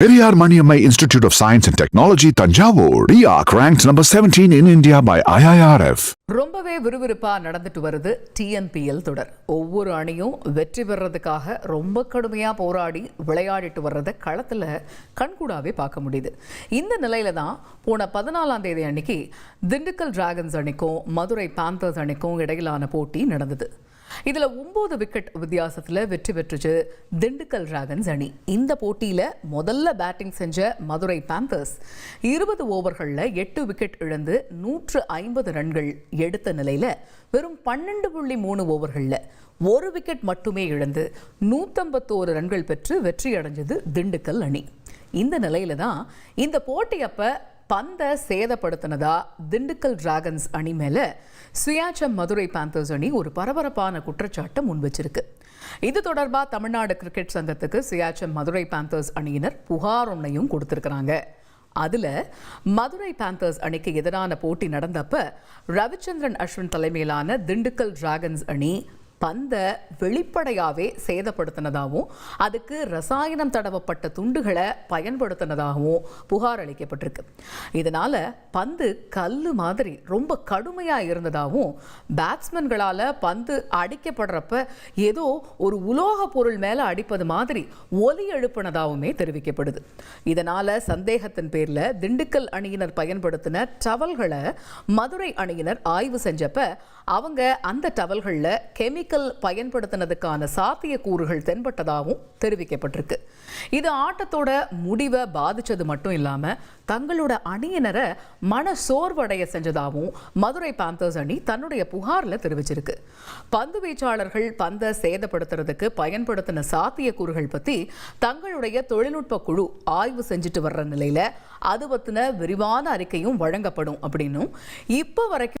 Periyar Maniammai Institute of Science and Technology, Tanjavur. RIAC ranked number 17 in India by IIRF. ரொம்பவே விறுவிறுப்பா நடந்துட்டு வருது TNPL தொடர் ஒவ்வொரு அணியும் வெற்றி பெறதுக்காக ரொம்ப கடுமையா போராடி விளையாடிட்டு வர்றதை களத்துல கண்கூடாவே பார்க்க முடியுது இந்த நிலையில தான் போன பதினாலாம் தேதி அன்னைக்கு திண்டுக்கல் டிராகன்ஸ் அணிக்கும் மதுரை பாந்தர்ஸ் அணிக்கும் இடையிலான போட்டி நடந்தது இதுல ஒன்பது விக்கெட் வித்தியாசத்துல வெற்றி பெற்றுச்சு திண்டுக்கல் டிராகன்ஸ் அணி. இந்த போட்டியில முதல்ல பேட்டிங் செஞ்ச மதுரை பாந்தர்ஸ் இருபது ஓவர்கள்ல எட்டு விக்கெட் இழந்து நூற்று ஐம்பது ரன்கள் எடுத்த நிலையில வெறும் பன்னெண்டு புள்ளி மூணு ஓவர்கள்ல ஒரு விக்கெட் மட்டுமே இழந்து நூற்றம்பத்தோரு ரன்கள் பெற்று வெற்றி அடைஞ்சது திண்டுக்கல் அணி. இந்த நிலையில தான் இந்த போட்டி அப்ப பந்தை சேதப்படுத்தினதா திண்டுக்கல் டிராகன்ஸ் அணி மேலே சுயாச்சம் மதுரை பேந்தர்ஸ் அணி ஒரு பரபரப்பான குற்றச்சாட்டை முன் வச்சிருக்கு இது தொடர்பாக தமிழ்நாடு கிரிக்கெட் சங்கத்துக்கு சுயாச்சம் மதுரை பேந்தர்ஸ் அணியினர் புகார் ஒன்றையும் கொடுத்துருக்குறாங்க. அதில் மதுரை பேந்தர்ஸ் அணிக்கு எதிரான போட்டி நடந்தப்ப ரவிச்சந்திரன் அஸ்வின் தலைமையிலான திண்டுக்கல் டிராகன்ஸ் அணி பந்தை வெளிப்படையாகவே சேதப்படுத்தினதாகவும் அதுக்கு ரசாயனம் தடவப்பட்ட துண்டுகளை பயன்படுத்தினதாகவும் புகார் அளிக்கப்பட்டிருக்கு. இதனால் பந்து கல் மாதிரி ரொம்ப கடுமையாக இருந்ததாகவும் பேட்ஸ்மென்களால் பந்து அடிக்கப்படுறப்ப ஏதோ ஒரு உலோக பொருள் மேலே அடிப்பது மாதிரி ஒலி எழுப்பினதாகவுமே தெரிவிக்கப்படுது. இதனால் சந்தேகத்தின் பேரில் திண்டுக்கல் அணியினர் பயன்படுத்தின டவல்களை மதுரை அணியினர் ஆய்வு செஞ்சப்ப அவங்க அந்த டவல்களில் கெமிக்கல் பயன்படுத்தினதுக்கான சாத்தியக்கூறுகள் தென்பட்டதாகவும் தெரிவிக்கப்பட்டிருக்கு. இது ஆட்டத்தோட முடிவை பாதித்தது மட்டும் இல்லாம தங்களோட அணியினரை மன சோர்வடைய செஞ்சதாகவும் மதுரை பாந்தர்ஸ் அணி தன்னுடைய புகார்ல தெரிவிச்சிருக்கு. பந்து வீச்சாளர்கள் பந்தை சேதப்படுத்துறதுக்கு பயன்படுத்தின சாத்தியக்கூறுகள் பத்தி தங்களுடைய தொழில்நுட்ப குழு ஆய்வு செஞ்சுட்டு வர்ற நிலையில் அது பற்றின விரிவான அறிக்கையும் வழங்கப்படும் அப்படின்னும் இப்போ வரைக்கும்